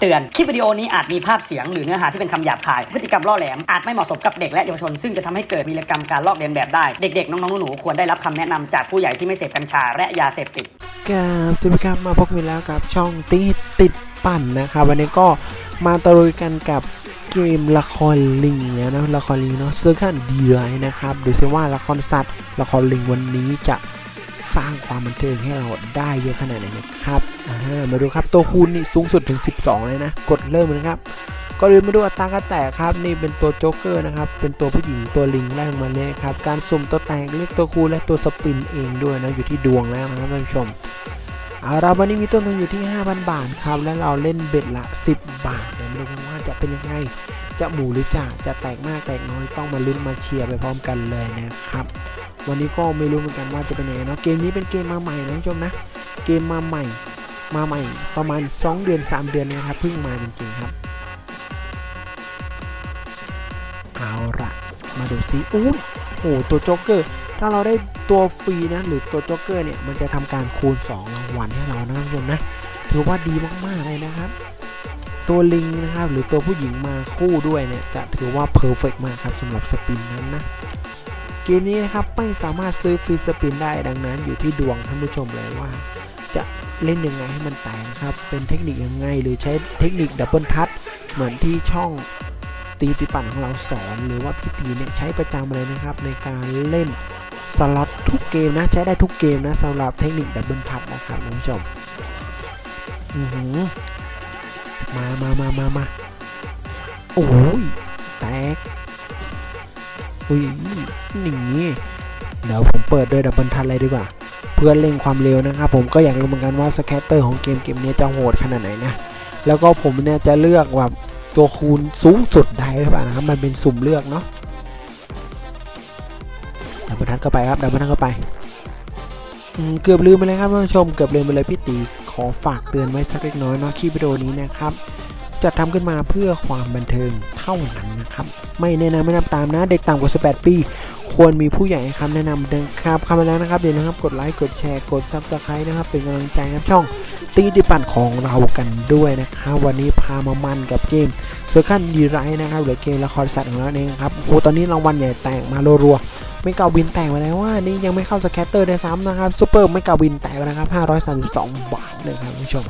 เตือน คลิปวิดีโอนี้อาจมีภาพเสียงหรือเนื้อหาที่เป็นคำหยาบคาย พฤติกรรมล่อแหลม อาจไม่เหมาะสมกับเด็กและเยาวชน ซึ่งจะทำให้เกิดวีรกรรมการลอกเลียนแบบได้ เด็กๆ น้องๆ หนูๆ ควรได้รับคำแนะนำจากผู้ใหญ่ที่ไม่เสพกัญชาและยาเสพติดกับสวัสดีครับ มาพบกันแล้วกับช่องตีติดปั่นนะครับ วันนี้ก็มาตะลุยกันกับเกมละครลิงแล้วนะละครลิงเนาะเซอร์คันดีไรนะครับดูซิว่าละครสัตว์ละครลิงวันนี้จะ สร้างความบันเทิงให้เราได้เยอะขนาดไหนนะครับามาดูครับตัวคูณนี่สูงสุดถึง 12 เลยนะ กดเริ่มเลยครับก็เลยมาดูอัตราการแตกครับ นี่เป็นตัวโจ๊กเกอร์นะครับ เป็นตัวผู้หญิงตัวลิงแรกมาเลยครับ การสุ่มตัวแตกเลือกตัวคูณและตัวสปินเองด้วยนะ อยู่ที่ดวงแล้วนะครับท่านผู้ชม เอาเราวันนี้มีต้นทุนอยู่ที่ 5,000 บาทครับ และเราเล่นเบ็ดละ 10 บาทเดี๋ยวดูว่าจะเป็นยังไง จะหมูหรือจ่าจะแตกมากแตกน้อยต้องมาลุ้นมาเชียร์ไปพร้อมกันเลยนะครับ วันนี้ก็ไม่รู้เหมือนกันว่าจะเป็นยังไงเนาะเกมนี้เป็นเกมมาใหม่นะท่านผู้ชมนะ เกมมาใหม่มาใหม่ประมาณ 2 เดือน 3 เดือนนะครับเพิ่งมาจริงๆครับ เอาละมาดูซิอุ้ยโอ้โหตัวโจ๊กเกอร์ ถ้าเราได้ตัวฟรีนะหรือตัวโจ๊กเกอร์เนี่ยมันจะทำการคูณ 2 รางวัลให้เรานะท่านผู้ชมนะถือว่าดีมากๆเลยนะครับ ตัวลิงนะครับหรือตัวผู้หญิงมาคู่ด้วยเนี่ยจะถือว่าเพอร์เฟกมากครับสำหรับสปินนั้นนะเกมนี้นะครับไม่สามารถซื้อฟรีสปินได้ดังนั้นอยู่ที่ดวงท่านผู้ชมเลยว่า จะเล่นยังไงให้มันแตกครับเป็นเทคนิคยังไงหรือใช้เทคนิคดับเบิลทัชเหมือนที่ช่องตีติปันของเราสอนหรือว่าพี่ตีเนี่ยใช้ประจำเลยนะครับในการเล่น สล็อตทุกเกมนะ ใช้ได้ทุกเกมนะสำหรับเทคนิคดับเบิลทัชนะครับคุณผู้ชมอือหือมามามามามาโอ้ยแตกอุ้ยหนีเดี๋ยวผมเปิดด้วยดับเบิลทัชเลยดีกว่า เพื่อเร่งความเร็วนะครับผมก็อยากรู้เหมือนกันว่าสแคตเตอร์ของเกมเกมนี้จะโหดขนาดไหนนะ แล้วก็ผมเนี่ยจะเลือกแบบตัวคูณสูงสุดได้หรือเปล่านะครับ มันเป็นสุ่มเลือกเนาะ ดเข้าไปครับดับเบิลทัดเข้าไปเกือบลืมไปเลยครับท่านผู้ชมเกือบลืมไปเลยพี่ตีขอฝากเตือนไว้สักเล็กน้อยเนาะคลิปวิดีโอนี้นะครับจะทำขึ้นมาเพื่อความบันเทิงเท่านั้นนะครับ ไม่แนะนำไม่นำตามนะ เด็กต่ำกว่า 18 ปี ควรมีผู้ใหญ่คำแนะนำนะครับคำมาแล้วนะครับเดี๋ยวนะครับ กดไลค์ กดแชร์ กดซับสไครต์นะครับ เป็นกำลังใจครับช่อง ตีดิปั่นของเรากันด้วยนะครับ วันนี้พามามันกับเกมเซอร์คันดีไรนะครับหรือเกมละครสัตว์ของเราเองครับโอ้โหตอนนี้รางวัลใหญ่แตกมารัวๆ ไม่เก่าบินแตกมาแล้วว่านี่ยังไม่เข้าสแคตเตอร์ได้ซ้ำนะครับซูเปอร์ไม่เก่าบินแตกไปนะครับ 532 บาทเลยครับคุณผู้ชม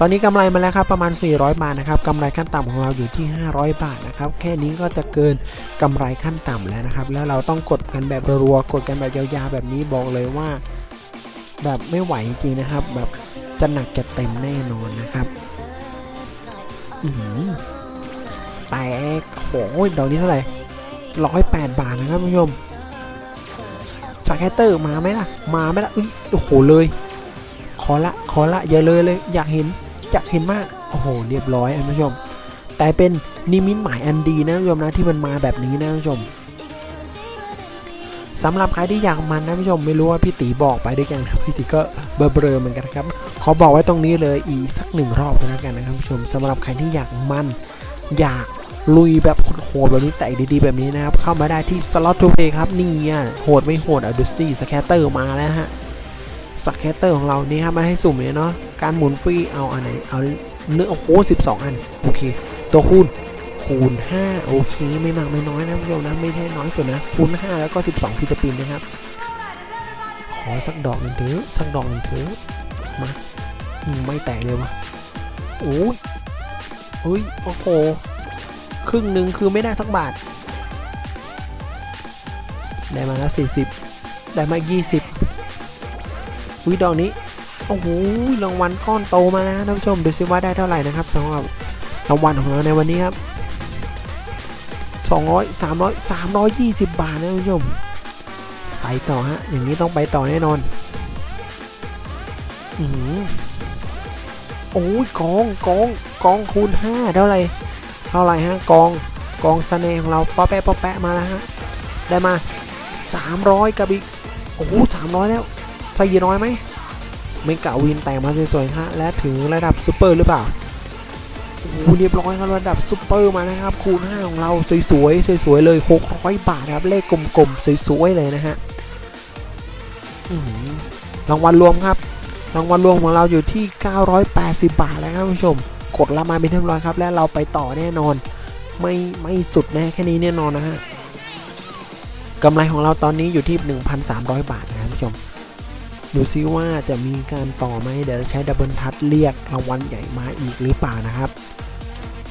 ตอนนี้กำไรมาแล้วครับประมาณ 400 บาทนะครับกำไรขั้นต่ำของเราอยู่ที่ 500 บาทนะครับแค่นี้ก็จะเกินกำไรขั้นต่ำแล้วนะครับ แล้วเราต้องกดกันแบบรัวๆกดกันแบบยาวๆแบบนี้บอกเลยว่า แบบไม่ไหวจริงนะครับ แบบจะหนักจะเต็มแน่นอนนะครับอือหือแตกโอ้ยดอกนี้เท่าไหร่ ร้อยแปดบาทนะครับผู้ชมสแคตเตอร์มาไหมล่ะ มาไหมล่ะอุ้ยโอ้โหเลย ขอละขอละอย่าเลยเลย อยากเห็นอยากเห็นมากโอ้โหเรียบร้อยคุณผู้ชม แต่เป็นนิมิตหมายอันดีนะผู้ชมนะที่มันมาแบบนี้นะผู้ชมสำหรับใครที่อยากมันนะผู้ชมไม่รู้ว่าพี่ตีบอกไปด้วยกันครับพี่ตีก็เบลอๆเหมือนกันครับขอบอกไว้ตรงนี้เลยอีกสักหนึ่งรอบแล้วกันนะครับผู้ชมสำหรับใครที่อยากมันอยาก ลุยแบบโหดแบบนี้แต่ดีๆแบบนี้นะครับ เข้ามาได้ที่สล็อตทูเพย์ครับ นี่อะโหดไม่โหดอะดูซี่สแคตเตอร์มาแล้วฮะสแคตเตอร์ของเรานี่ครับมาให้สุ่มเลยเนาะการหมุนฟรีเอาอันไหนเอาเนื้อโอ้โห12อัน โอเค ตัวคูณคูณ 5 โอเคไม่มากไม่น้อยนะผู้ชมนะไม่ใช่น้อยสุดนะคูณ 5 แล้วก็ 12พิตาปินนะครับ ขอสักดอกหนึ่งเถอะสักดอกหนึ่งเถอะมาไม่แตกเลยวะโอ้ยเฮ้ยโอ้โห ครึ่งหนึ่งคือไม่ได้สักบาท ได้มาแล้ว40 ได้มา 20วิดอกนี้ โอ้โหรางวัลก้อนโตมาแล้วท่านผู้ชมดูซิว่าได้เท่าไหร่นะครับสำหรับรางวัลของเราในวันนี้ครับ200 300 320 บาทนะท่านผู้ชม ไปต่อฮะ อย่างนี้ต้องไปต่อแน่นอนอือโอ้ยกองกองกองคูณ 5 เท่าไหร่ ท่าไหร่ฮะกองกองสเสน่ห์ของเราป๊อแปะป๊อแปะมาแล้วฮะได้มา 300 กับอีกโอ้โห300แล้วใส่น้อยไหมไม่กะวินแต่งมาสวยๆฮะและถึงระดับซูเปอร์หรือเปล่าโอ้โหเรียบร้อยครับระดับซูเปอร์มานะครับ คูณ5ของเราสวยๆสวยๆเลย600บาทครับเลขกลมๆสวยๆเลยนะฮะรางวัลรวมครับรางวัลรวมของเราอยู่ที่ 980 บาทแล้วครับผู้ชม กดรับมาเป็นเรียบร้อยครับ และเราไปต่อแน่นอน ไม่ไม่สุดแน่แค่นี้แน่นอนนะฮะกำไรของเราตอนนี้อยู่ที่ 1,300 บาทนะครับผู้ชมดูซิว่าจะมีการต่อไหมเดี๋ยวใช้ดับเบิลทัชเรียกรางวัลใหญ่มาอีกหรือเปล่านะครับ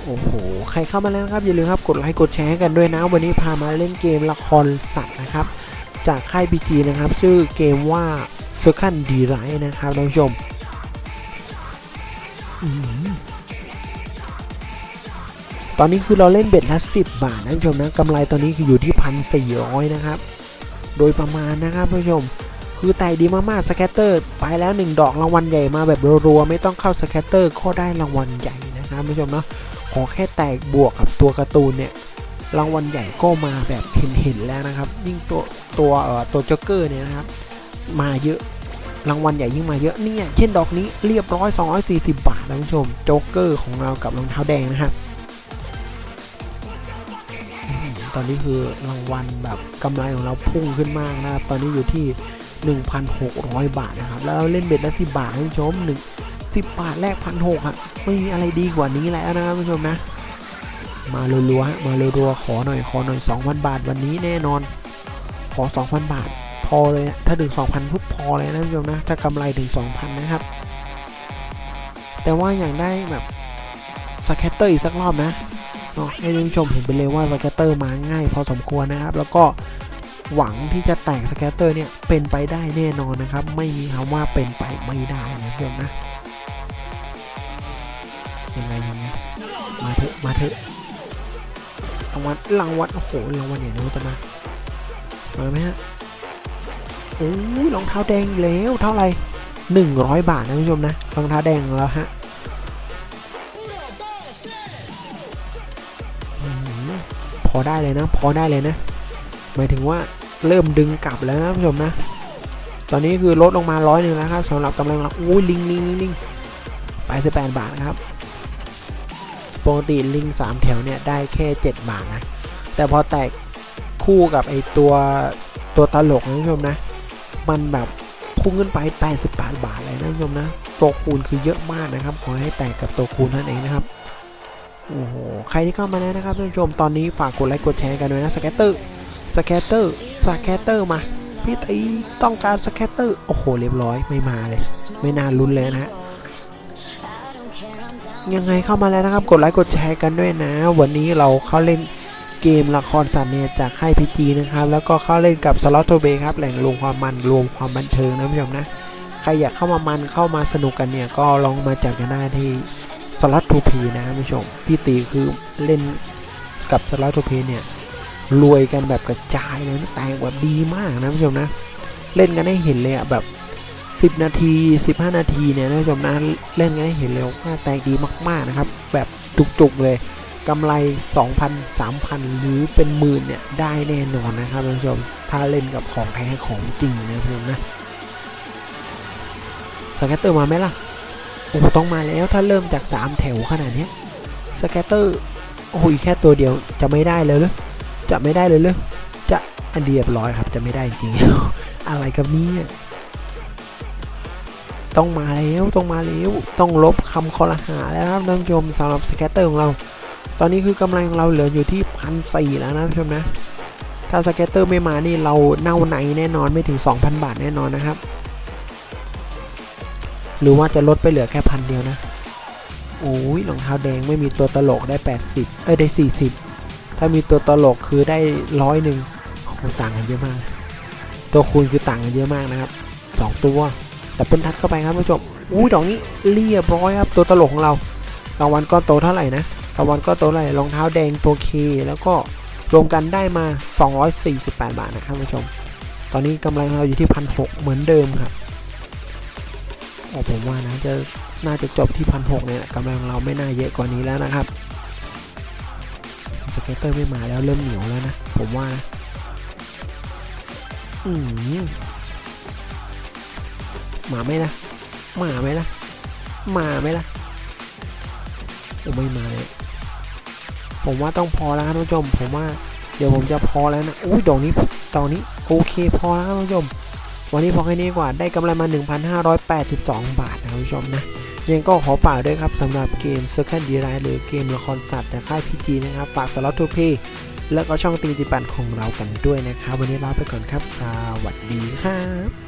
โอ้โห ใครเข้ามาแล้วครับอย่าลืมครับกดไลค์กดแชร์กันด้วยนะ วันนี้พามาเล่นเกมละครสัตว์นะครับ จากค่าย BG นะครับ ชื่อเกมว่า c i r c l e d r i นะครับท่านผู้ชม ตอนนี้คือเราเล่นเบ็ดละ 10 บาทนะท่านผู้ชมนะกำไรตอนนี้คืออยู่ที่1,400นะครับ โดยประมาณนะครับท่านผู้ชม คือไต่ดีมากๆสแคตเตอร์ไปแล้ว 1 ดอกรางวัลใหญ่มาแบบรัวๆไม่ต้องเข้าสแคตเตอร์ก็ได้รางวัลใหญ่นะครับท่านผู้ชมเนาะขอแค่แตกบวกกับตัวการ์ตูนเนี่ยรางวัลใหญ่ก็มาแบบเห็นๆแล้วนะครับ ยิ่งตัวตัวเอ่อตัวจ็อกเกอร์เนี่ยนะครับ มาเยอะรางวัลใหญ่ยิ่งมาเยอะเนี่ยเช่นดอกนี้เรียบร้อย 240 บาทนะคุณผู้ชมโจ๊กเกอร์ของเรากับรองเท้าแดงนะครับ ตอนนี้คือรางวัลแบบกำไรของเราพุ่งขึ้นมากนะครับ ตอนนี้อยู่ที่ 1,600 บาทนะครับ แล้วเล่นเบ็ดละ10บาทนะคุณผู้ชมหนึ่ง10บาทแลกพันหกอะไม่มีอะไรดีกว่านี้แล้วนะครับคุณผู้ชมนะ มารัวๆฮะมารัวๆขอหน่อยขอหน่อย 2,000 บาทวันนี้แน่นอน ขอ 2,000 บาท พอเลยนะถ้าถึง 2,000ปุ๊บพอเลยนะผู้ชมนะ ถ้ากำไรถึง 2,000 นะครับ แต่ว่าอย่างได้แบบสแคตเตอร์อีกสักรอบนะ เนาะให้ท่านผู้ชมเห็นไปเลยว่าสแคตเตอร์มาง่ายพอสมควรนะครับ แล้วก็หวังที่จะแตกสแคตเตอร์เนี่ยเป็นไปได้แน่นอนนะครับ ไม่มีคำว่าเป็นไปไม่ได้นะผู้ชมนะยังไงยังไงมาเถอะมาเถอะรางวัลรางวัลโอ้โหรางวัลเนี่ยนะจะมามาไหมฮะโอ้ยรองเท้าแดงแล้วเท่าไหร่หนึ่งร้อยบาทนะผู้ชมนะรองเท้าแดงของเราฮะ อได้เลยนะ พอได้เลยนะ หมายถึงว่าเริ่มดึงกลับแล้วนะผู้ชมนะ ตอนนี้คือลดลงมาร้อยหนึ่งแล้วครับสำหรับกำลังเราอุ้ยลิงลิงลิงลิงไปสิบแปดบาทครับ ปกติลิงสามแถวเนี่ยได้แค่เจ็ดบาทนะ แต่พอแตกคู่กับไอตัวตัวตลกนะผู้ชมนะ มันแบบพุ่งขึ้นไป 88 บาทเลยนะผู้ชมนะ ตัวคูณคือเยอะมากนะครับ ขอให้แตกกับตัวคูณนั่นเองนะครับ โอ้โห ใครที่เข้ามาแล้วนะครับท่านผู้ชม ตอนนี้ฝากกดไลค์กดแชร์กันด้วยนะสแกตเตอร์สแกตเตอร์สแกตเตอร์มา พี่ตีต้องการสแกตเตอร์ โอ้โห เรียบร้อย ไม่มาเลย ไม่น่าลุ้นเลยนะฮะ ยังไงเข้ามาแล้วนะครับ กดไลค์กดแชร์กันด้วยนะ วันนี้เราเข้าเล่นเกมละครสัตว์เนี่ยจากค่ายพีจีนะครับ แล้วก็เข้าเล่นกับสล็อตโทเบครับ แหล่งรวมความมันรวมความบันเทิงนะผู้ชมนะ ใครอยากเข้ามามันเข้ามาสนุกกันเนี่ย ก็ลองมาจัดกันได้ที่ สล็อตทูพีนะครับผู้ชมพี่ตีคือเล่นกับสล็อตทูพีเนี่ยรวยกันแบบกระจายเลยนะแต่งแบบดีมากนะผู้ชมนะ เล่นกันให้เห็นเลยอะแบบ 10 นาที 15 นาทีเนี่ยนะผู้ชมนะเล่นกันให้เห็นเลยว่าแตกดีมากๆนะครับ แบบจุกๆเลยกำไร 2,000 3,000 หรือเป็นหมื่นเนี่ย ได้แน่นอนนะครับท่านผู้ชม ถ้าเล่นกับของแท้ของจริงนะพี่นะสแกตเตอร์มาไหมล่ะ โอ้ต้องมาแล้วถ้าเริ่มจาก 3 แถวขนาดนี้สแกตเตอร์โอ้ยแค่ตัวเดียวจะไม่ได้เลยหรอจะไม่ได้เลยหรอจะอันเรียบร้อยครับจะไม่ได้จริงอะไรกับนี้ต้องมาแล้วต้องมาแล้วต้องลบคำคอรหาแล้วครับท่านผู้ชมสำหรับสแกตเตอร์ของเรา ตอนนี้คือกำไรของเราเหลืออยู่ที่พันสี่แล้วนะผู้ชมนะ ถ้าสเกตเตอร์ไม่มานี่เราเน่าในแน่นอนไม่ถึง 2,000 บาทแน่นอนนะครับ หรือว่าจะลดไปเหลือแค่พันเดียวนะโอ้ยรองเท้าแดงไม่มีตัวตลกได้ 80 เอ้ยได้ 40 ถ้ามีตัวตลกคือได้ร้อยหนึ่งโอ้ต่างกันเยอะมาก ตัวคูณคือต่างกันเยอะมากนะครับสองตัว แต่เป็นทัดเข้าไปครับผู้ชมอุ้ยดอกนี้เรียบร้อยครับตัวตลกของเรารางวัลก้อนโตเท่าไหร่นะตะวันก็โตัวอะไรรองเท้าแดงตัวเคแล้วก็รวมกันได้มา 248 บาทนะครับผู้ชม ตอนนี้กำไรของเราอยู่ที่พันหเหมือนเดิมครับ ผมว่านะจะน่าจะจบที่พันหกเนี่ยกำไรของเราไม่น่าเยอะกว่านี้แล้วนะครับสเก็ตเตอร์ไม่มาแล้วเริ่มเหนียวแล้วนะ ผมว่านะอืมมาไหมนะมาไหมนะมาไหมล่ะโอ้ไม่มาเลยผมว่าต้องพอแล้วครับท่านผู้ชม ผมว่าเดี๋ยวผมจะพอแล้วนะอุ้ยดอกนี้ดอกนี้โอเคพอแล้วครับท่านผู้ชม วันนี้พอแค่นี้กว่าได้กำไรมา 1,582 บาทนะครับผู้ชมนะยังก็ขอฝากด้วยครับสำหรับเกม Second d e r i หรือเกมละครสัตว์จากค่ายพีจีนะครับฝากสล็อตทูพีแล้วก็ช่องตีจิปันของเรากันด้วยนะครับ วันนี้ลาไปก่อนครับ สวัสดีครับ